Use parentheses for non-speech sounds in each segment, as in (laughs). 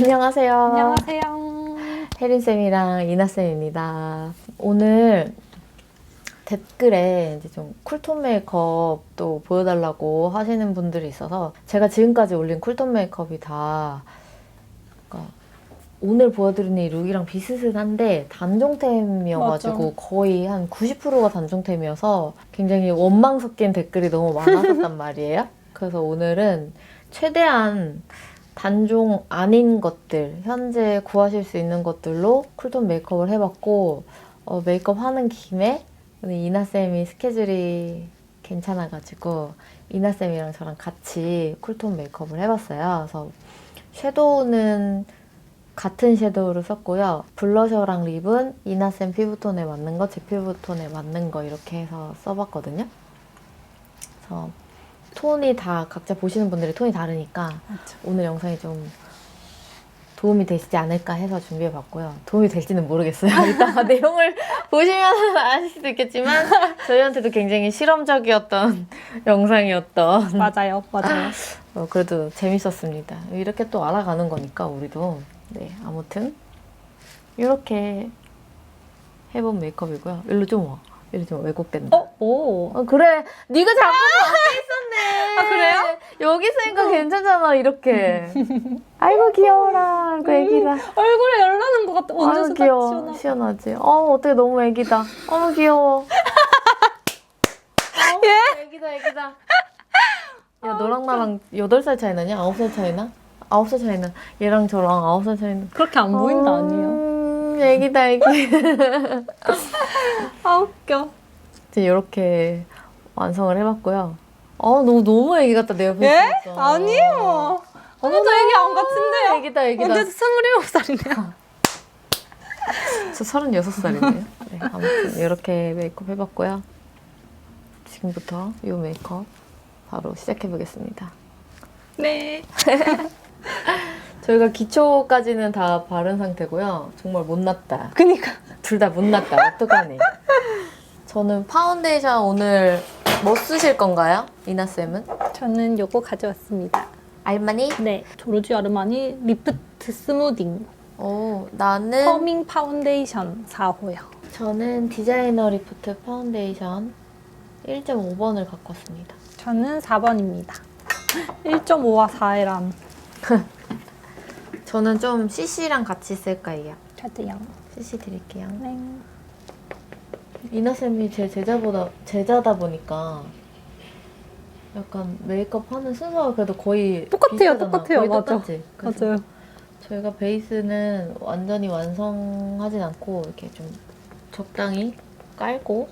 안녕하세요. 안녕하세요. 혜린쌤이랑 이나쌤입니다. 오늘 댓글에 이제 좀 쿨톤 메이크업도 보여달라고 하시는 분들이 있어서 제가 지금까지 올린 쿨톤 메이크업이 다 그러니까 오늘 보여드리는 이 룩이랑 비슷한데 단종템이어가지고 맞아. 거의 한 90%가 단종템이어서 굉장히 원망 섞인 댓글이 너무 많았었단 (laughs) 말이에요. 그래서 오늘은 최대한 단종 아닌 것들, 현재 구하실 수 있는 것들로 쿨톤 메이크업을 해봤고, 어, 메이크업 하는 김에 오늘 이나쌤이 스케줄이 괜찮아가지고, 이나쌤이랑 저랑 같이 쿨톤 메이크업을 해봤어요. 그래서 섀도우는 같은 섀도우를 썼고요. 블러셔랑 립은 이나쌤 피부톤에 맞는 거, 제 피부톤에 맞는 거 이렇게 해서 써봤거든요. 그래서 톤이 다 각자 보시는 분들이 톤이 다르니까 오늘 영상이 좀 도움이 되시지 않을까 해서 준비해 봤고요. 도움이 될지는 모르겠어요. (laughs) 이따가 내용을 보시면 (laughs) 아실 수도 있겠지만 저희한테도 굉장히 실험적이었던 (laughs) 영상이었던 맞아요, 맞아요. 어, 그래도 재밌었습니다. 이렇게 또 알아가는 거니까 우리도 네 아무튼 이렇게 해본 메이크업이고요. 일로 좀 와. 좀 와. 왜곡된다. 어, 오. 어, 그래. 네가 자꾸 앞에 있었네. 아, 그래요? 여기 있으니까 괜찮잖아, 이렇게. (laughs) 아이고, 귀여워라. 아이고, 애기다. 얼굴에 열나는 것 같아. 아이고, 언제서 귀여워. 시원하. 시원하지? 어, 어떻게 너무 애기다. 어머, 귀여워. (laughs) 예? 애기다, 애기다. 야, 너랑 나랑 8살 차이 나냐? 9살 차이 나? 9살 차이 나. 얘랑 저랑 9살 차이 나. 그렇게 안 보인다, 어, 아니에요? 음, 애기다, 애기. 아, 웃겨. 이제 이렇게 완성을 해봤고요. 아, 너무, 너무 애기 같다, 내가 예? 보니까. 아니에요. 하나도 얘기 안 같은데요? 애기다, 애기다. 언제 27살이네요. 저 36살이네요. 네, 아무튼 이렇게 메이크업 해봤고요. 지금부터 이 메이크업 바로 시작해보겠습니다. 네. (laughs) 저희가 기초까지는 다 바른 상태고요. 정말 못났다. 그니까. 둘 다 못났다. 어떡하니? 저는 파운데이션 오늘 뭐 쓰실 건가요? 이나쌤은? 저는 요거 가져왔습니다. 알마니? 네. 조르지 아르마니 리프트 스무딩 오, 나는 커밍 파운데이션 4호요. 저는 디자이너 리프트 파운데이션 1.5번을 갖고 왔습니다. 저는 4번입니다. 1.5와 4랑 저는 좀 CC랑 같이 쓸 거예요. 저도요. CC 드릴게요. 네. 이나 쌤이 제 제자보다 제자다 보니까 약간 메이크업 하는 순서가 그래도 거의 똑같아요, 비슷하잖아. 똑같아요. 거의 맞아. 똑같지? 그래서 맞아요. 저희가 베이스는 완전히 완성하진 않고 이렇게 좀 적당히 깔고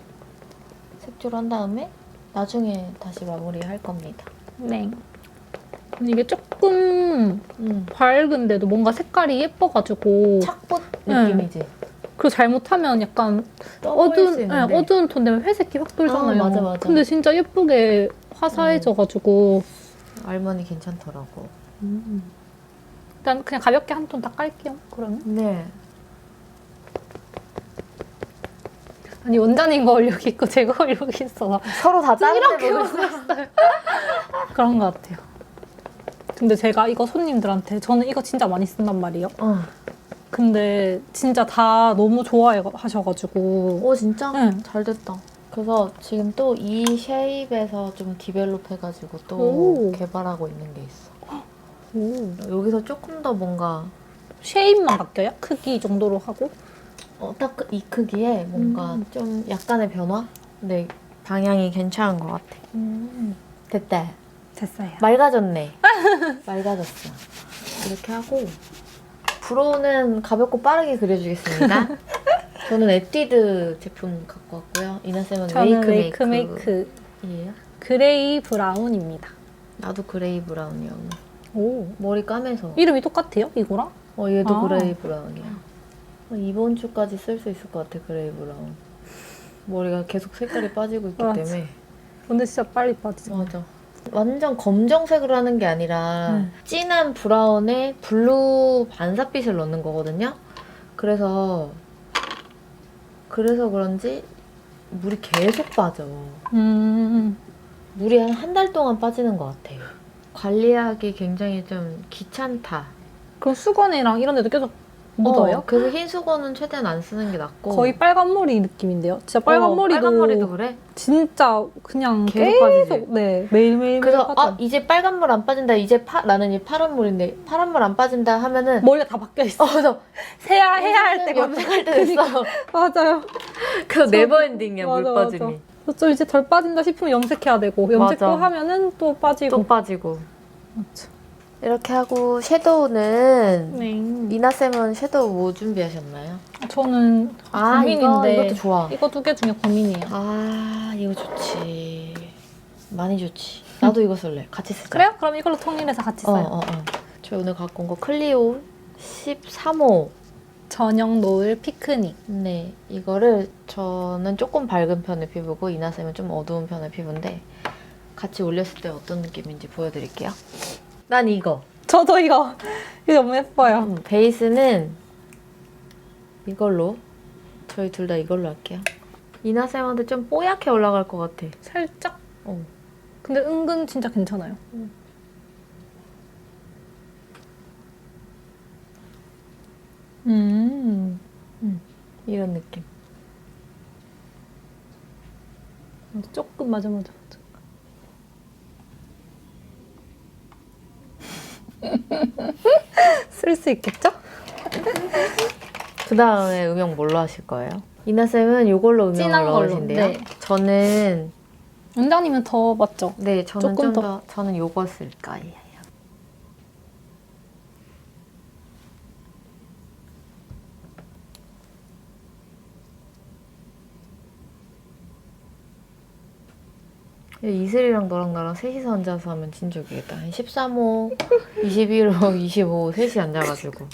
색조를 한 다음에 나중에 다시 마무리할 겁니다. 네. 근데 이게 조금 음. 밝은데도 뭔가 색깔이 예뻐가지고 착붙 네. 느낌이지. 그리고 잘못하면 약간 어두운. 네, 어두운 톤 되면 회색이 확 돌잖아요. 아, 맞아, 맞아. 근데 진짜 예쁘게 화사해져가지고 알머니 괜찮더라고. 일단 그냥 가볍게 한 톤 다 깔게요. 그러면 네. 아니 원장님 거울 여기 있고 제 거울 여기 있어서 서로 다 다른 이렇게 데 보고 있어. 그런 것 같아요. 근데 제가 이거 손님들한테 저는 이거 진짜 많이 쓴단 말이에요. 어. 근데 진짜 다 너무 좋아해 하셔가지고 오 진짜? 네. 잘 됐다. 그래서 지금 또 이 쉐입에서 좀 디벨롭 해가지고 또 오. 개발하고 있는 게 있어. 오. 여기서 조금 더 뭔가 쉐입만 바뀌어요? 크기 정도로 하고? 어, 딱 이 크기에 뭔가 음. 좀 약간의 변화? 근데 방향이 괜찮은 것 같아. 됐다. 됐어요. 맑아졌네. 맑아졌어. 이렇게 하고 브로우는 가볍고 빠르게 그려주겠습니다. (laughs) 저는 에뛰드 제품 갖고 왔고요. 이나쌤은 저는 웨이크 웨이크 메이크. 메이크 이에요? 그레이 브라운입니다. 나도 그레이 브라운이야. 오. 머리 까매서. 이름이 똑같아요? 이거랑? 어, 얘도 아. 그레이 브라운이야. 어, 이번 주까지 쓸 수 있을 것 같아, 그레이 브라운. 머리가 계속 색깔이 빠지고 있기 맞아. 때문에. 근데 진짜 빨리 빠지죠. 맞아. 완전 검정색으로 하는 게 아니라 음. 진한 브라운에 블루 반사빛을 넣는 거거든요. 그래서 그래서 그런지 물이 계속 빠져. 음. 물이 한 한 달 동안 빠지는 것 같아요. 관리하기 굉장히 좀 귀찮다. 그럼 수건이랑 이런 데도 계속 묻어요? 어, 그래서 흰 수건은 최대한 안 쓰는 게 낫고. 거의 빨간 머리 느낌인데요. 진짜 빨간 어, 머리도 빨간 머리도 그래? 진짜 그냥 계속 빠지지? 계속 네 매일매일 그래서. 아 이제 빨간 물 안 빠진다. 이제 파 나는 이 파란 물인데 파란 물 안 빠진다 하면은 머리가 다 바뀌어 있어. 어 그래서 해야 해야 할 때가 염색할 때 됐어. 맞아요. 그래서 네버 엔딩이야 물 맞아, 빠짐이. 맞아. 좀 이제 덜 빠진다 싶으면 염색해야 되고 염색도 맞아. 하면은 또 빠지고. 또 빠지고. 맞아. 이렇게 하고 섀도우는 네. 미나 쌤은 섀도우 뭐 준비하셨나요? 저는 아 이거 고민인데 이것도 좋아. 이거 두 개 중에 고민이에요. 아 이거 좋지. 많이 좋지. 나도 이거 쓸래. 같이 쓰자. 그래요? 그럼 이걸로 통일해서 같이 어, 써요. 어, 어. 저 오늘 갖고 온 거 클리오 13호. 저녁 노을 피크닉. 네, 이거를 저는 조금 밝은 편의 피부고 이나 쌤은 좀 어두운 편의 피부인데 같이 올렸을 때 어떤 느낌인지 보여드릴게요. 난 이거. 저도 이거 이거 너무 예뻐요. 음, 베이스는 이걸로 저희 둘 다 이걸로 할게요. 이나쌤한테 좀 뽀얗게 올라갈 것 같아. 살짝. 어. 근데 은근 진짜 괜찮아요. 음. 이런 느낌. 조금 맞아 맞아 맞아. (laughs) 쓸 수 있겠죠? 그 다음에 음영 뭘로 하실 거예요? 이나 쌤은 이걸로 음영을 진한 걸로, 넣으신대요. 네. 저는 원장님은 더 맞죠? 네, 저는 조금 좀 더. 더 저는 요거 쓸 거예요. 이슬이랑 너랑 나랑 셋이서 앉아서 하면 진짜 웃기겠다. 한 13호, 21호, 25호 셋이 앉아가지고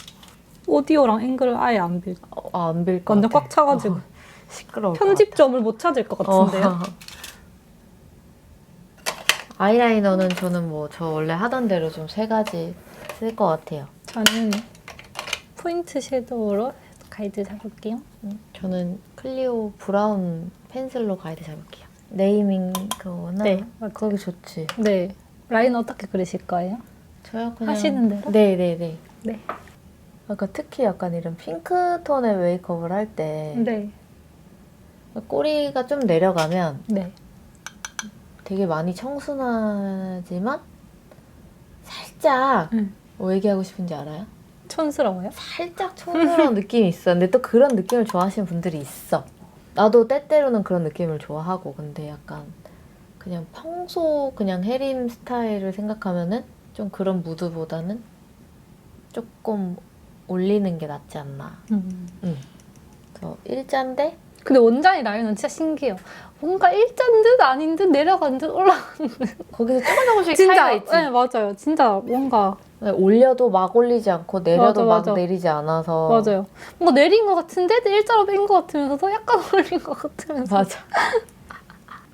오디오랑 앵글을 아예 안 빌. 어, 안 빌 것 완전 같아. 꽉 차가지고 어, 시끄러워. 편집점을 못 찾을 것 같은데요. 어. (laughs) 아이라이너는 저는 뭐 저 원래 하던 대로 좀 세 가지 쓸 것 같아요. 저는 포인트 섀도우로 가이드 잡을게요. 음, 저는 클리오 브라운 펜슬로 가이드 잡을게요. 네이밍 그거나 네, 맞아요. 거기 좋지. 네. 라인 어떻게 그리실 거예요? 저요 그냥 하시는 대로? 네네네. 네. 아까 특히 약간 이런 핑크 톤의 메이크업을 할 때 네. 꼬리가 좀 내려가면 네. 되게 많이 청순하지만 살짝 응. 뭐 얘기하고 싶은지 알아요? 촌스러워요? 살짝 촌스러운 (laughs) 느낌이 있어. 근데 또 그런 느낌을 좋아하시는 분들이 있어. 나도 때때로는 그런 느낌을 좋아하고 근데 약간 그냥 평소 그냥 해림 스타일을 생각하면은 좀 그런 무드보다는 조금 올리는 게 낫지 않나. 음. 그래서 일자인데 근데 원장의 라인은 진짜 신기해요. 뭔가 일자인 듯 아닌 듯 내려간 듯 올라. 거기서 조금 조금씩. 차이가 있지. 네 맞아요. 진짜 뭔가 네, 올려도 막 올리지 않고 내려도 맞아, 막 맞아. 내리지 않아서 맞아요. 뭔가 내린 것 같은데 일자로 뺀 것 같으면서도 약간 (laughs) 올린 것 같으면서. 맞아.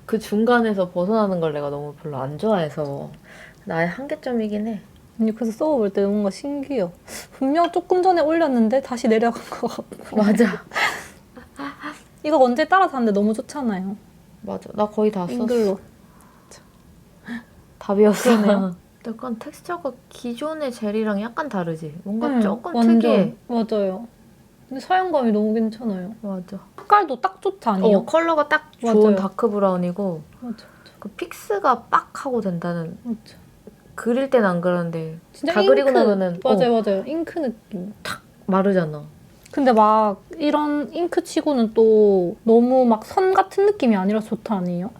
그 중간에서 벗어나는 걸 내가 너무 별로 안 좋아해서 나의 한계점이긴 해. 아니 그래서 써볼 때 뭔가 신기해요. 분명 조금 전에 올렸는데 다시 내려간 것 같고. 맞아. (laughs) 이거 언제 따라서 하는데 너무 좋잖아요. 맞아. 나 거의 다 썼어. 앵글로. 답이었어. 약간 텍스처가 기존의 젤이랑 약간 다르지. 뭔가 네, 조금 완전. 특이해. 맞아요. 근데 사용감이 너무 괜찮아요. 맞아. 색깔도 딱 좋지 않아요? 어, 컬러가 딱 좋은 맞아요. 다크 브라운이고 맞아. 그 픽스가 빡 하고 된다는 맞아. 그릴 땐 안 그러는데 진짜 다 그리고 잉크. 나면은 맞아요, 맞아요. 잉크 느낌. 마르잖아. 근데 막 이런 잉크 치고는 또 너무 막 선 같은 느낌이 아니라 좋다 아니에요?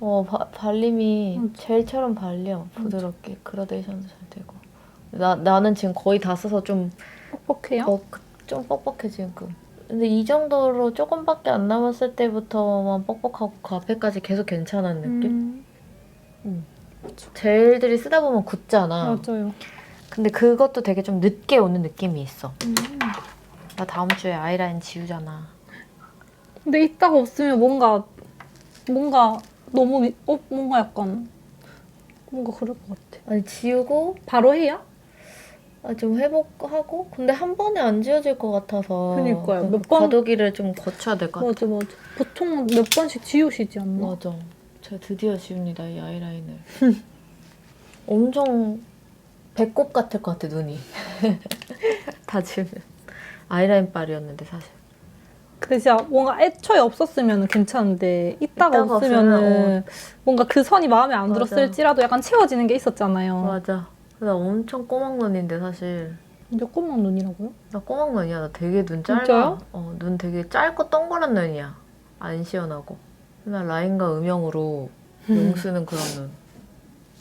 어 바- 발림이 맞아. 젤처럼 발려 부드럽게 그라데이션도 잘 되고 나 나는 지금 거의 다 써서 좀 뻑뻑해요? 어, 그- 좀 뻑뻑해 지금. 근데 이 정도로 조금밖에 안 남았을 때부터만 뻑뻑하고 그 앞에까지 계속 괜찮은 느낌? 음, 젤들이 쓰다 보면 굳잖아. 맞아요. 근데 그것도 되게 좀 늦게 오는 느낌이 있어. 음. 나 다음 주에 아이라인 지우잖아. 근데 이따가 없으면 뭔가 뭔가 너무 미- 어 뭔가 약간 뭔가 그럴 것 같아. 아니 지우고 바로 해야? 아, 좀 회복하고 근데 한 번에 안 지워질 것 같아서 그니까요. 그 몇 번- 과도기를 좀 거쳐야 될 것 같아. 맞아 맞아. 보통 몇 번씩 지우시지 않나? 맞아. 제가 드디어 지웁니다 이 아이라인을. (laughs) 엄청 배꼽 같을 것 같아 눈이. (laughs) 다 지으면 아이라인 빨이었는데 사실. 근데 진짜 뭔가 애초에 없었으면 괜찮은데 있다가, 있다가 없으면은 뭔가 그 선이 마음에 안 맞아. 들었을지라도 약간 채워지는 게 있었잖아요. 맞아. 나 엄청 꼬막 눈인데 사실. 근데 꼬막 눈이라고요? 나 꼬막 눈이야. 나 되게 눈 짧아. 진짜요? 어, 눈 되게 짧고 동그란 눈이야. 안 시원하고. 나 라인과 음영으로 용 쓰는 그런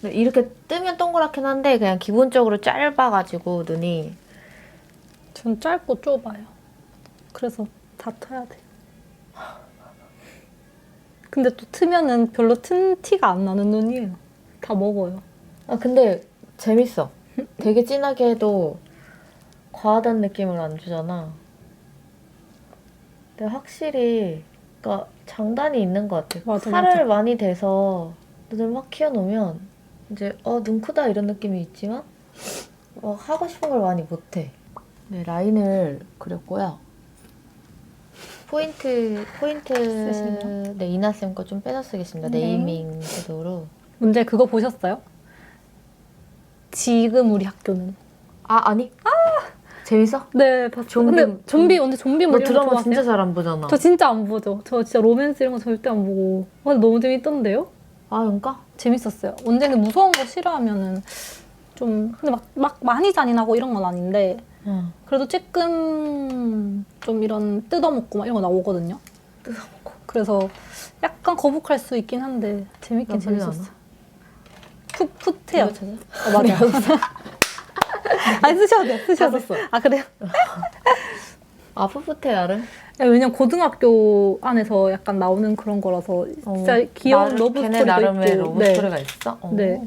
눈. 이렇게 뜨면 동그랗긴 한데 그냥 기본적으로 짧아가지고 눈이 전 짧고 좁아요. 그래서 다 터야 돼. (laughs) 근데 또 트면은 별로 튼 티가 안 나는 눈이에요. 다 먹어요. 아 근데 재밌어. 되게 진하게 해도 과하다는 느낌을 안 주잖아. 근데 확실히 그러니까 장단이 있는 것 같아. 맞아, 살을 맞아. 많이 대서 눈을 막 키워놓으면 이제 어 눈 크다 이런 느낌이 있지만 막 하고 싶은 걸 많이 못해. 네 라인을 그렸고요. 포인트 포인트? 네 이나 쌤 거 좀 빼서 쓰겠습니다. 네. 네이밍 섀도우로. 문제 그거 보셨어요? 지금 우리 학교는. 아 아니. 재밌어? 네, 봤어요. 좀비- 근데 좀비 언제 좀비 뭐너거 드라마 좋아하세요? 진짜 잘안 보잖아. 저 진짜 안 보죠. 저 진짜 로맨스 이런 거 절대 안 보고. 근데 너무 재밌던데요? 아, 그러니까? 재밌었어요. 언제는 무서운 거 싫어하면은 좀 근데 막, 막 많이 잔인하고 이런 건 아닌데 응. 그래도 조금 좀 이런 뜯어먹고 막 이런 거 나오거든요. 뜯어먹고. 그래서 약간 거북할 수 있긴 한데 재밌긴 나쁘지 재밌었어. 풋 풋해요. 이거 찾아? 어, 맞아. (laughs) 아니 쓰셔도 돼. 쓰셔도 돼. 찾았어. 아 그래요? (laughs) 아, 풋풋해? 야, 왜냐면 고등학교 안에서 약간 나오는 그런 거라서 진짜 귀여운 나름- 러브 걔네 스토리도 나름의 있고. 러브 네. 스토리가 있어? 어. 네.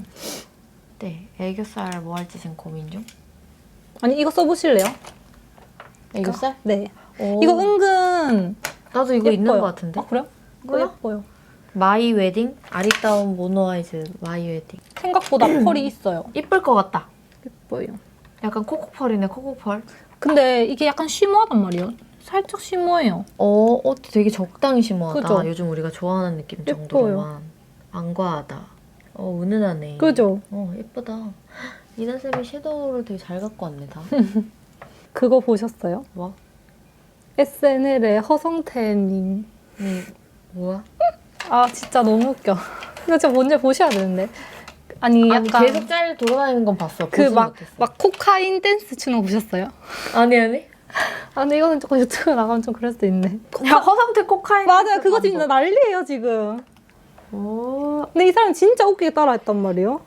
네. 애교살 뭐 할지 지금 고민 중? 아니 이거 써보실래요? 애교살? 네. 오. 이거 은근 나도 이거 있는 예뻐요. 것 같은데? 아 그래요? 이거? 예뻐요. 마이 웨딩? 아리따운 모노아이즈 마이 웨딩. 생각보다 (clears throat) 펄이 있어요. 이쁠 것 같다. 예뻐요. 약간 코코펄이네, 코코펄. 근데 이게 약간 쉬머하단 말이에요. 살짝 쉬머해요. 어, 어, 되게 적당히 심오하다. 그죠? 요즘 우리가 좋아하는 느낌 예뻐요. 정도로만. 안 과하다. 어, 은은하네. 그죠? 어, 예쁘다. 이나쌤이 섀도우를 되게 잘 갖고 왔네, 다. (laughs) 그거 보셨어요? 뭐? SNL의 허성태님. 음, 뭐야? 아 진짜 너무 웃겨. 이거 진짜 뭔지 보셔야 되는데. 아니 아니, 약간 계속 짤 돌아다니는 건 봤어. 그 막. 막 코카인 댄스 추는 거 보셨어요? 아니, 아니. 아 근데 이거는 조금 유튜브 나가면 좀 그럴 수도 있네. 야, 허상태 코카인. 맞아요. 그거 진짜 난리예요 지금. 오. 근데 이 사람 진짜 웃기게 따라했단 말이에요.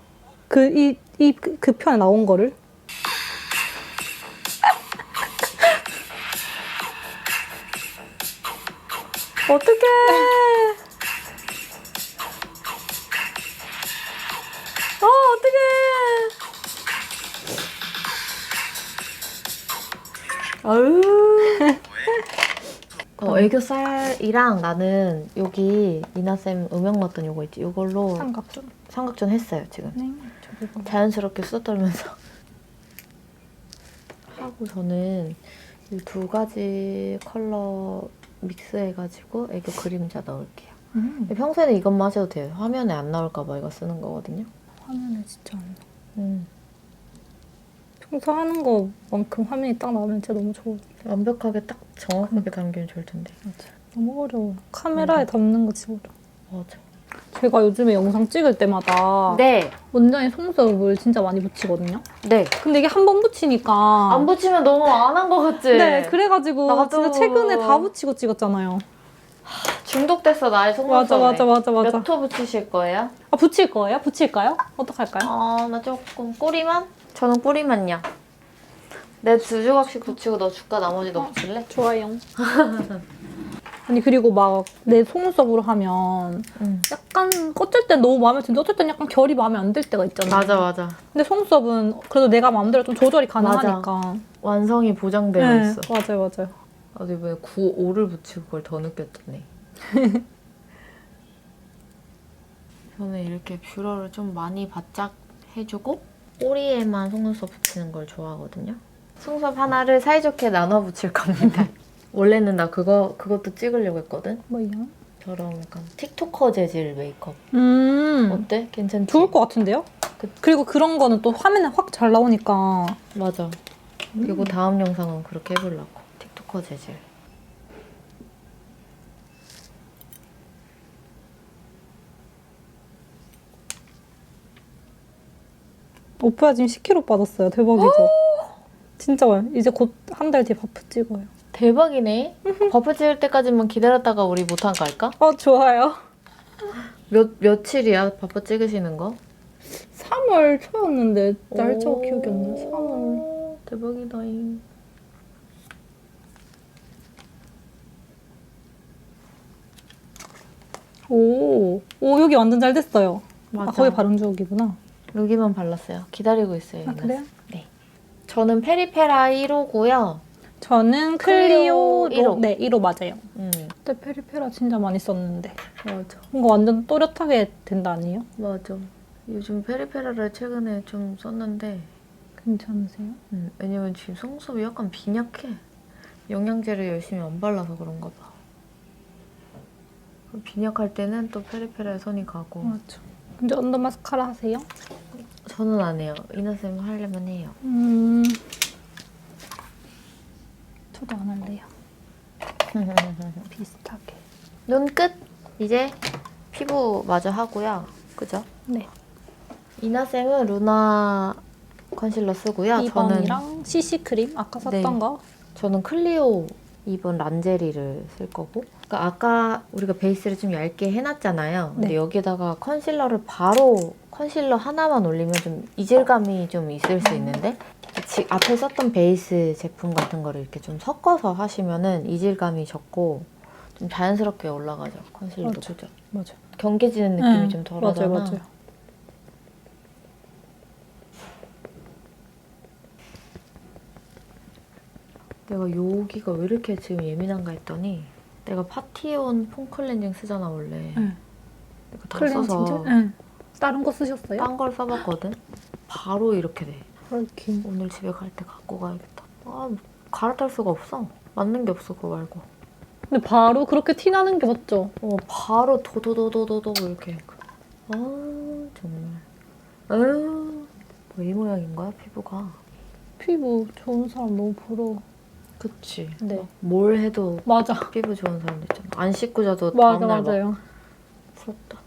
그 이 이 그 편에 나온 거를. 어떡해. 어, 어떡해. 아유. 어, 애교살이랑 나는 여기 이나쌤 음영 넣었던 요거 있지? 요걸로 삼각존. 삼각존 했어요, 지금. 네. 자연스럽게 쏟아떨면서 하고 저는 이 두 가지 컬러 믹스해가지고 애교 그림자 넣을게요. 음, 평소에는 이것만 하셔도 돼요. 화면에 안 나올까봐 이거 쓰는 거거든요. 화면에 진짜 안 나. 음, 평소 하는 거만큼 화면이 딱 나오면 진짜 너무 좋아. 완벽하게 딱 정확하게 담기면 좋을 텐데. 너무 어려워. 카메라에 담는 거 진짜 어려워. 맞아. 제가 요즘에 영상 찍을 때마다 네, 원장이 속눈썹을 진짜 많이 붙이거든요. 네. 근데 이게 한 번 붙이니까 안 붙이면 너무 안한거 같지? 네, 그래가지고 나도. 진짜 최근에 다 붙이고 찍었잖아요. 중독됐어 나의 속눈썹에. 맞아, 맞아, 맞아, 맞아. 몇호 붙이실 거예요? 아 붙일 거예요? 붙일까요? 어떡할까요? 아, 나 조금 꼬리만? 저는 꼬리만요. 내 두 조각씩 붙이고 너 줄까? 나머지 너 붙일래? 좋아요. (laughs) 아니 그리고 막 내 속눈썹으로 하면 응. 약간 어쩔 땐 너무 마음에 드는데 어쩔 땐 약간 결이 마음에 안 들 때가 있잖아요. 맞아, 맞아. 근데 속눈썹은 그래도 내가 마음대로 좀 조절이 가능하니까. 완성이 보장되어 네, 있어. 맞아요, 맞아요. 나도 이번에 9, 5를 붙이고 그걸 더 느꼈더니. (laughs) 저는 이렇게 뷰러를 좀 많이 바짝 해주고 꼬리에만 속눈썹 붙이는 걸 좋아하거든요. 속눈썹 하나를 사이좋게 나눠 붙일 겁니다. (laughs) 원래는 나 그거 그것도 찍으려고 했거든. 뭐요? 저런 약간 틱토커 재질 메이크업 음, 어때? 괜찮지? 좋을 것 같은데요? 그- 그리고 그런 거는 또 화면에 확 잘 나오니까 맞아. 이거 다음 영상은 그렇게 해보려고. 틱토커 재질. 오프야 지금 10kg 빠졌어요. 대박이죠? 진짜 이제 곧 한 달 뒤에 바프 찍어요. 대박이네. (laughs) 버프 찍을 때까지만 기다렸다가 우리 못한 거 할까? 어 좋아요. 몇, 며칠이야, 버프 찍으시는 거? 3월 초였는데 날짜가 오. 기억이 안 나. 3월. 대박이다잉. 오, 오 여기 완전 잘 됐어요. 맞아. 아 거기 바른 쪽이구나. 여기만 발랐어요. 기다리고 있어요. 아. 그래요? 저는 페리페라 1호고요. 저는 클리오 클리오 1호. 네 1호 맞아요. 음, 그때 페리페라 진짜 많이 썼는데 맞아. 뭔가 완전 또렷하게 된다 아니에요? 맞아. 요즘 페리페라를 최근에 좀 썼는데, 괜찮으세요? 음, 왜냐면 지금 속눈썹이 약간 빈약해. 영양제를 열심히 안 발라서 그런가 봐. 빈약할 때는 또 페리페라에 손이 가고. 맞아. 이제 언더 마스카라 하세요? 저는 안 해요. 이나쌤 하려면 해요. 음. 저도 안 할래요. (laughs) 비슷하게. 눈 끝! 이제 피부 마저 하고요. 그죠? 네. 이나 쌤은 루나 컨실러 쓰고요. 저는, 2번이랑 CC 크림 아까 샀던 네. 거. 저는 클리오 2번 란제리를 쓸 거고. 그러니까 아까 우리가 베이스를 좀 얇게 해놨잖아요. 근데 네. 여기다가 컨실러를 바로 컨실러 하나만 올리면 좀 이질감이 좀 있을 수 있는데 지, 앞에 썼던 베이스 제품 같은 거를 이렇게 좀 섞어서 하시면은 이질감이 적고 좀 자연스럽게 올라가죠. 컨실러도 맞아. 그죠? 맞아. 경계지는 느낌이 네, 좀 덜하잖아. 맞아요, 맞아요. 내가 여기가 왜 이렇게 지금 예민한가 했더니 내가 파티온 폼 클렌징 쓰잖아 원래. 다 클렌징? 네. 다른 거 쓰셨어요? 딴 걸 써봤거든. 바로 이렇게 돼. 헐킹. 오늘 집에 갈 때 갖고 가야겠다. 아 갈아탈 수가 없어. 맞는 게 없어 그거 말고. 근데 바로 그렇게 티 나는 게 맞죠? 어 바로 도도도도도도 이렇게. 아 정말. 아유 뭐이 모양인 거야 피부가. 피부 좋은 사람 너무 부러워. 그치. 네. 뭘 해도 맞아. 피부 좋은 사람들 있잖아. 안 씻고 자도 맞아, 다음날 막 맞아요. 부럽다.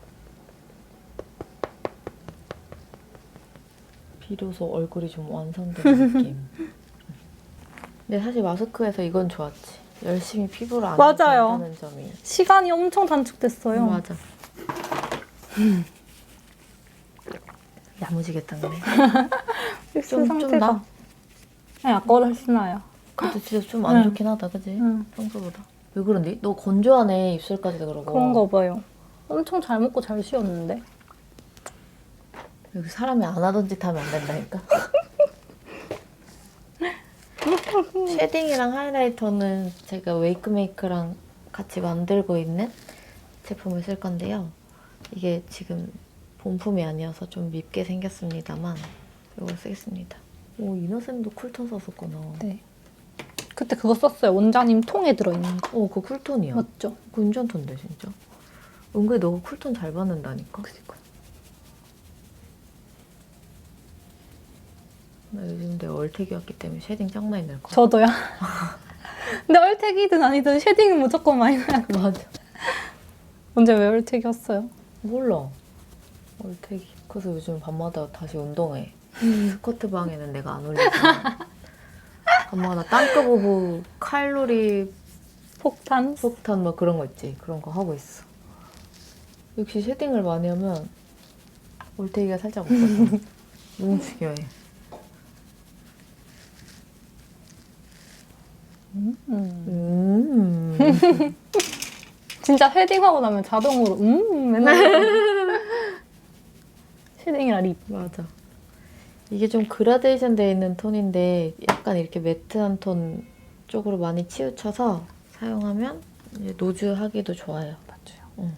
비로소 얼굴이 좀 완성된 느낌. (laughs) 근데 사실 마스크에서 이건 좋았지. 열심히 피부를 안 맞아요. 한다는 점이. 시간이 엄청 단축됐어요. 맞아. (laughs) 야무지게 닦네. (laughs) 좀, 좀 상태가. 나? 네, 아까보다 훨씬 나아요. 그래도 진짜 좀 안 응. 좋긴 하다, 그지? 응. 평소보다. 왜 그런데? 너 건조하네, 입술까지도 그러고. 그런가 봐요. 엄청 잘 먹고 잘 쉬었는데. 여기 사람이 안 하던 짓 하면 안 된다니까. (laughs) 쉐딩이랑 하이라이터는 제가 웨이크메이크랑 같이 만들고 있는 제품을 쓸 건데요. 이게 지금 본품이 아니어서 좀 밉게 생겼습니다만 이걸 쓰겠습니다. 오, 이너쌤도 쿨톤 썼었구나. 네. 그때 그거 썼어요. 원장님 통에 들어있는 거. 오, 그거 쿨톤이야. 맞죠? 그거 괜찮던데, 진짜. 은근히 너가 쿨톤 잘 받는다니까. 그니까. 나 요즘 내가 얼태기 왔기 때문에 쉐딩 짱 많이 낼 거야. 저도요. (laughs) 근데 얼태기든 아니든 쉐딩은 무조건 많이 나요. (laughs) 맞아. 언제 왜 얼태기였어요? 몰라. 얼태기. 그래서 요즘 밤마다 다시 운동해. 스쿼트 방에는 내가 안 올리고. 밤마다 땅끝 오브 칼로리 폭탄? 폭탄 뭐 그런 거 있지. 그런 거 하고 있어. 역시 쉐딩을 많이 하면 얼태기가 살짝 없어서 (laughs) 너무 중요해. 음. 음. (laughs) 진짜 쉐딩하고 나면 자동으로 음 맨날 (laughs) 쉐딩이랑 립. 맞아. 이게 좀 그라데이션 돼 있는 톤인데 약간 이렇게 매트한 톤 쪽으로 많이 치우쳐서 사용하면 이제 노즈하기도 좋아요. 맞아요. 응.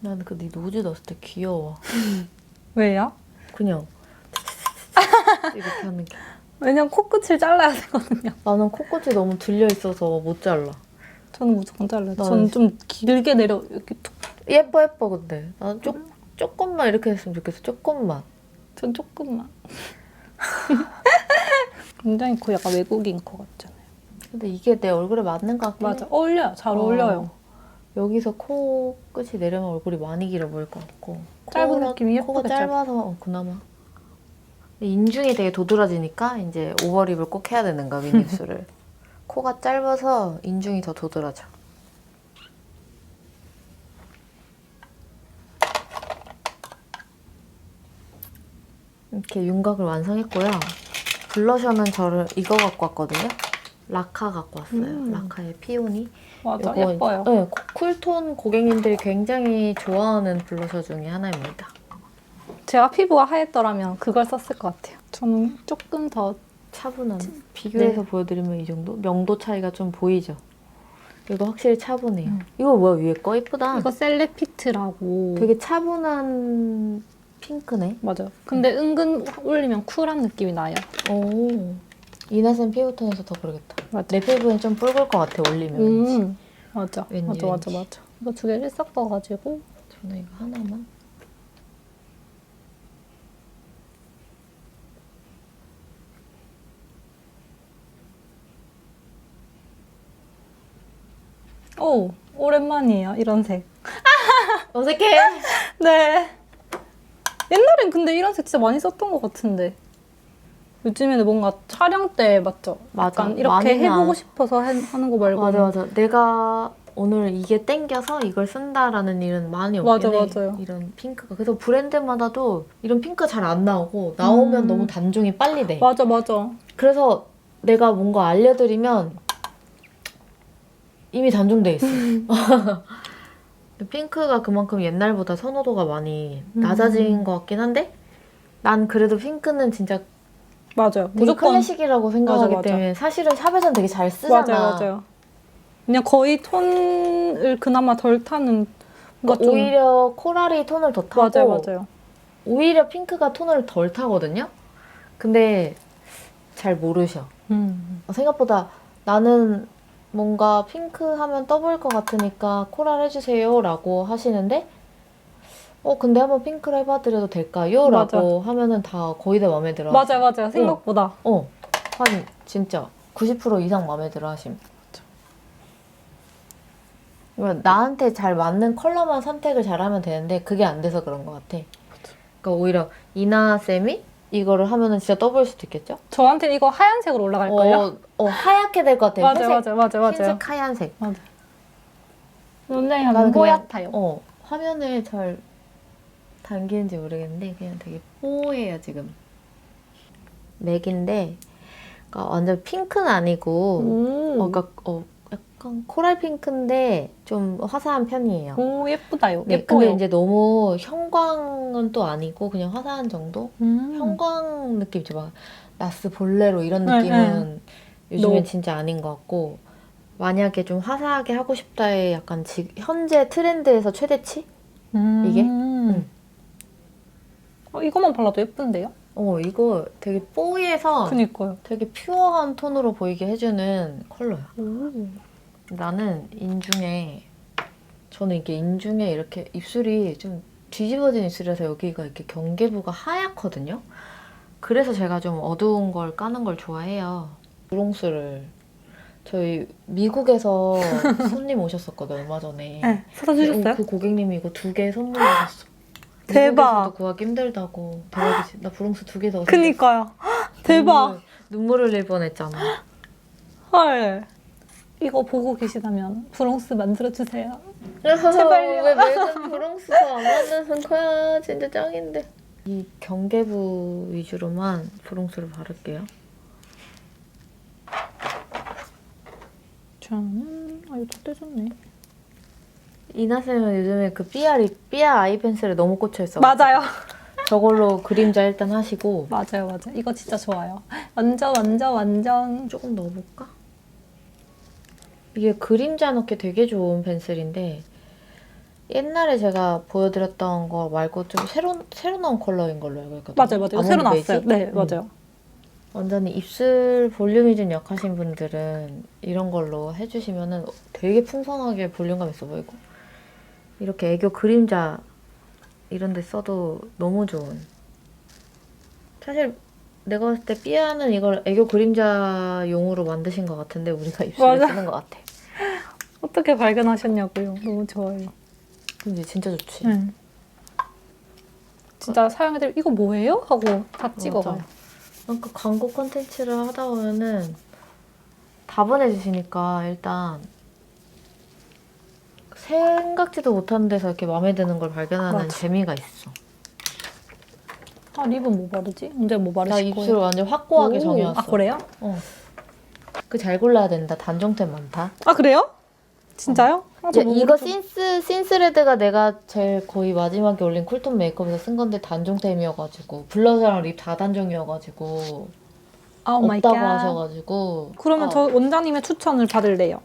나는 그네 노즈 넣었을 때 귀여워. (laughs) 왜요? 그냥 (laughs) 이렇게 하는 게 왜냐면 코끝을 잘라야 되거든요. 나는 코끝이 너무 들려 있어서 못 잘라. 저는 무조건 잘라요. 나는 저는 좀 길게 내려 이렇게 툭. 예뻐 예뻐 근데 나는 조, 조금만 이렇게 했으면 좋겠어. 조금만. 전 조금만. (laughs) 굉장히 코 약간 외국인 코 같잖아요. 근데 이게 내 얼굴에 맞는 것 같긴 맞아. 해. 어울려요. 잘 어울려요. 여기서 코 끝이 내려면 얼굴이 많이 길어 보일 것 같고. 짧은 코가- 느낌이 코가 짧아서 어, 그나마. 인중이 되게 도드라지니까 이제 오버립을 꼭 해야 되는 거야 윗입술을 (laughs) 코가 짧아서 인중이 더 도드라져. 이렇게 윤곽을 완성했고요. 블러셔는 저를 이거 갖고 왔거든요 라카 갖고 왔어요 음. 라카의 피오니 맞아. 요거 예뻐요. 네, 코- 쿨톤 고객님들이 굉장히 좋아하는 블러셔 중에 하나입니다. 제가 피부가 하였더라면 그걸 썼을 것 같아요. 저는 조금 더 차분한. 비교해서 네. 보여드리면 이 정도? 명도 차이가 좀 보이죠? 이거 확실히 차분해요. 음. 이거 뭐야 위에 거 예쁘다. 이거 셀레피트라고. 되게 차분한 핑크네. 맞아요. 근데 은근 올리면 쿨한 느낌이 나요. 오. 이나센 피부톤에서 더 그러겠다. 맞아. 내 피부엔 좀 붉을 것 같아 올리면. 왠지. 음. 맞아. 왠지, 맞아, 맞아, 왠지. 맞아. 이거 두 개를 섞어가지고 저는 이거 하나만. 오 오랜만이에요 이런 색. 어색해. (laughs) 네. 옛날엔 근데 이런 색 진짜 많이 썼던 것 같은데. 요즘에는 뭔가 촬영 때 맞죠? 맞아. 약간 이렇게 많이는 해보고 안- 싶어서 해- 하는 거 말고. 맞아 맞아. 내가 오늘 이게 땡겨서 이걸 쓴다라는 일은 많이 맞아, 없긴 해. 맞아요. 이런 핑크가. 그래서 브랜드마다도 이런 핑크가 잘안 나오고 나오면 음. 너무 단종이 빨리 돼. 맞아 맞아. 그래서 내가 뭔가 알려드리면 이미 단종돼 있어. (laughs) 핑크가 그만큼 옛날보다 선호도가 많이 음. 낮아진 것 같긴 한데 난 그래도 핑크는 진짜 맞아요. 무조건 클래식이라고 생각하기 맞아, 맞아. 때문에 사실은 샵에선 되게 잘 쓰잖아. 맞아요, 맞아요. 그냥 거의 톤을 그나마 덜 타는 뭔가 좀 오히려 코랄이 톤을 더 타고 맞아요, 맞아요. 오히려 핑크가 톤을 덜 타거든요. 근데 잘 모르셔. 음. 생각보다 나는 뭔가 핑크 하면 떠볼 것 같으니까 코랄 해주세요라고 하시는데 어 근데 한번 핑크를 해봐드려도 될까요? 라고 하면은 다 거의 다 마음에 들어. 맞아요, 맞아요. 생각보다. 어, 한 진짜 90% 이상 마음에 들어 하심. 그러니까 나한테 잘 맞는 컬러만 선택을 잘하면 되는데 그게 안 돼서 그런 것 같아. 그러니까 오히려 이나 쌤이 이거를 하면은 진짜 떠볼 수도 있겠죠? 저한테 이거 하얀색으로 올라갈걸요? 어, 어 하얗게 될 것 같아. 맞아요, 회색, 맞아요, 맞아요, 맞아요. 흰색 하얀색. 굉장히 나는 약간 뽀얗다요. 어 화면을 잘 당기는지 모르겠는데 그냥 되게 뽀해요 지금. 맥인데 그러니까 완전 핑크는 아니고 오, 어, 그러니까 어, 약간 코랄 핑크인데 좀 화사한 편이에요. 오 예쁘다요. 네, 예뻐요. 근데 이제 너무 형광은 또 아니고 그냥 화사한 정도? 음. 형광 느낌 이죠. 막 나스 볼레로 이런 네, 느낌은 요즘엔 너- 진짜 아닌 것 같고 만약에 좀 화사하게 하고 싶다의 약간 지, 현재 트렌드에서 최대치? 음. 이게? 음. 어, 이것만 발라도 예쁜데요? 어 이거 되게 뽀얘서 그니까요. 되게 퓨어한 톤으로 보이게 해주는 컬러야. 오. 나는 인중에 저는 이게 인중에 이렇게 입술이 좀 뒤집어진 입술이라서 여기가 이렇게 경계부가 하얗거든요. 그래서 제가 좀 어두운 걸 까는 걸 좋아해요. 브롱스를 저희 미국에서 (laughs) 손님 오셨었거든 얼마 전에. 네, 사다 주셨어요? 그 고객님이 이거 두 개 선물하셨어. 대박. 미국에서도 구하기 힘들다고 대박이지. 나 브롱스 두 개 더. 그니까요. (gasps) 대박. 눈물, 을 흘릴 뻔했잖아. 헐. 이거 보고 계시다면 브롱스 만들어 주세요. (laughs) 제발요. 왜 매번 브롱스가 안 만드는 거야? 진짜 짱인데. 이 경계부 위주로만 브롱스를 바를게요. 저는 아 이거 다 떼졌네. 이나쌤은 요즘에 그 삐아 립, 삐아 아이 펜슬에 너무 꽂혀 있어. 맞아요. (laughs) 저걸로 그림자 일단 하시고 맞아요, 맞아요. 이거 진짜 좋아요. 완전, 완전, 완전. 조금 넣어볼까? 이게 그림자 넣기 되게 좋은 펜슬인데 옛날에 제가 보여드렸던 거 말고 좀 새로 새로 나온 컬러인 걸로 알고 있거든요. 맞아요, 맞아요. 새로 베이지? 나왔어요. 네, 음. 맞아요. 완전히 입술 볼륨이 좀 약하신 분들은 이런 걸로 해주시면은 되게 풍성하게 볼륨감 있어 보이고 이렇게 애교 그림자 이런 데 써도 너무 좋은 사실 내가 봤을 때 삐아는 이걸 애교 그림자용으로 만드신 것 같은데 우리가 입술에 맞아. 쓰는 것 같아 어떻게 발견하셨냐고요? 너무 좋아요. 근데 진짜 좋지 네. 진짜 사용해드리 이거 뭐예요? 하고 다 찍어가요. 그러니까 광고 콘텐츠를 하다 보면은 다 보내주시니까 일단 생각지도 못한 데서 이렇게 마음에 드는 걸 발견하는 맞아. 재미가 있어. 아 립은 뭐 바르지? 언제 뭐 바르실 나 거예요? 입술 완전 확고하게 오, 정해왔어. 아 그래요? 그잘 골라야 된다. 단종템 많다. 아 그래요? 진짜요? 아, 저 이제 뭐 이거 좀- 신스 신스레드가 내가 제일 거의 마지막에 올린 쿨톤 메이크업에서 쓴 건데 단종템이어가지고 블러셔랑 립 다 단종이어가지고 아, 오 마이 없다고 갓. 하셔가지고 그러면 어. 저 원장님의 추천을 받을래요.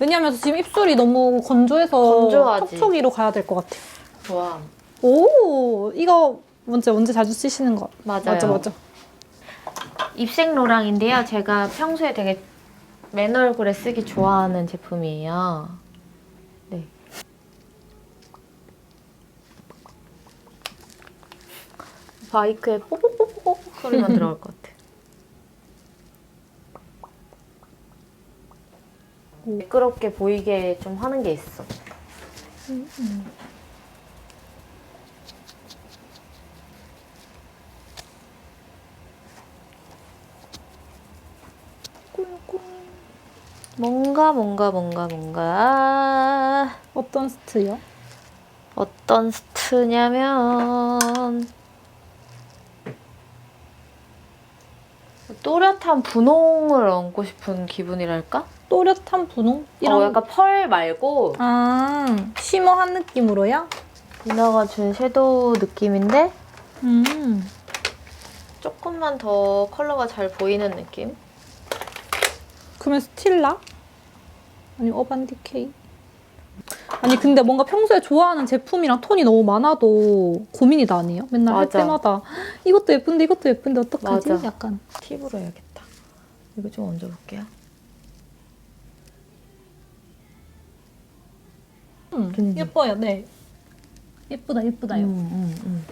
왜냐면 저 지금 입술이 너무 건조해서 건조하지. 톡톡이로 가야 될 것 같아요. 좋아. 오 이거 언제 언제 자주 쓰시는 거 맞아요. 맞아 맞아. 입생 로랑인데요. 제가 평소에 되게 맨 얼굴에 쓰기 좋아하는 제품이에요. 네. 바이크에 뽀뽀뽀뽀 소리만 (laughs) 들어갈 것 같아. 미끄럽게 보이게 좀 하는 게 있어. 뭔가 뭔가 뭔가 뭔가 어떤 스트요? 어떤 스트냐면 또렷한 분홍을 얹고 싶은 기분이랄까? 또렷한 분홍? 어, 약간 펄 말고 아 쉬머한 느낌으로요? 이나가 준 섀도우 느낌인데 음 조금만 더 컬러가 잘 보이는 느낌? 그러면 스틸라? 아니 어반디케이? 아니 근데 뭔가 평소에 좋아하는 제품이랑 톤이 너무 많아도 고민이 나네요. 맨날 할 맞아. 때마다 이것도 예쁜데 이것도 예쁜데 어떡하지? 맞아. 약간 팁으로 해야겠다. 이거 좀 얹어볼게요. 음, 근데- 예뻐요. 네. 예쁘다 예쁘다요. 음, 음, 음.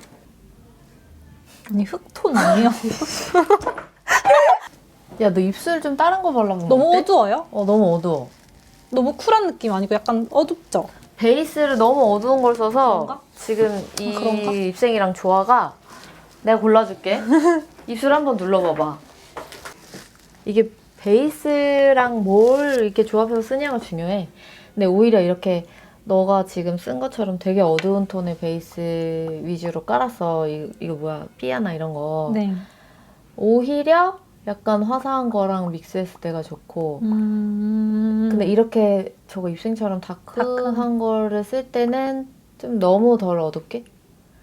아니 흑톤 아니에요? (laughs) 야, 너 입술 좀 다른 거 발라보면 너무 어때? 어두워요? 어, 너무 어두워. 너무 쿨한 느낌 아니고 약간 어둡죠? 베이스를 너무 어두운 걸 써서 그런가? 지금 이 아, 그런가? 입생이랑 조화가 내가 골라줄게. (laughs) 입술 한번 눌러봐봐. 이게 베이스랑 뭘 이렇게 조합해서 쓰냐가 중요해. 근데 오히려 이렇게 너가 지금 쓴 것처럼 되게 어두운 톤의 베이스 위주로 깔았어. 이, 이거 뭐야, 삐아나 이런 거. 네. 오히려 약간 화사한 거랑 믹스했을 때가 좋고 음. 근데 이렇게 저거 입생처럼 다크한 다크한. 거를 쓸 때는 좀 너무 덜 어둡게?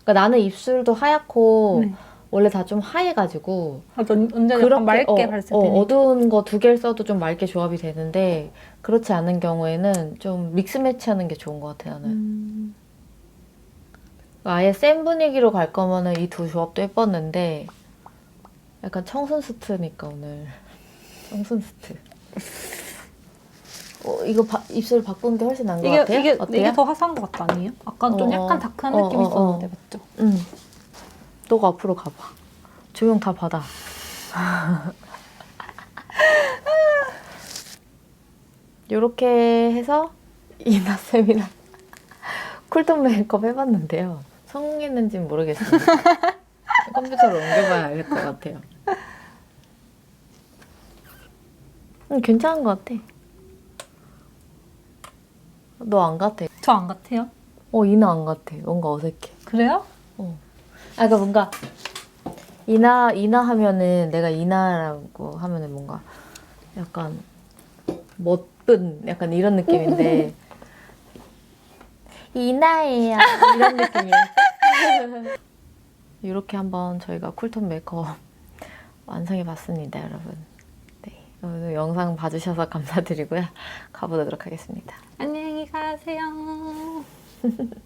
그러니까 나는 입술도 하얗고 네. 원래 다 좀 하얘가지고 맞아, 언제 약간 맑게 어, 발색 어, 되니까. 어두운 거 두 개를 써도 좀 맑게 조합이 되는데 그렇지 않은 경우에는 좀 믹스 매치하는 게 좋은 것 같아 나는 음. 아예 센 분위기로 갈 거면은 이 두 조합도 예뻤는데 약간 청순 스트니까 오늘 (laughs) 청순 스트. 어, 이거 바- 입술 바꾼 게 훨씬 나은 것 이게 같아요? 이게 어때요? 이게 더 화사한 것 같다 아니에요? 아까 좀 어, 약간 다크한 어, 느낌 이 어, 어. 있었는데 맞죠? 응. 너가 앞으로 가봐. 조명 다 받아. 이렇게 해서 이나 쌤이랑 쿨톤 메이크업 해봤는데요. 성공했는지는 모르겠습니다. 컴퓨터로 옮겨봐야 알 것 같아요. 음, 괜찮은 것 같아. 너 안 같아. 저 안 같아요? 어, 이나 안 같아. 뭔가 어색해. 그래요? 아, 그러니까 뭔가 이나 이나 하면은 내가 이나라고 하면은 뭔가 약간 멋든 약간 이런 느낌인데 (laughs) 이나예요 이런 느낌이야. (laughs) 이렇게 한번 저희가 쿨톤 메이크업 완성해 봤습니다, 여러분. 네, 오늘 영상 봐주셔서 감사드리고요. 가보도록 하겠습니다. 안녕히 가세요. (laughs)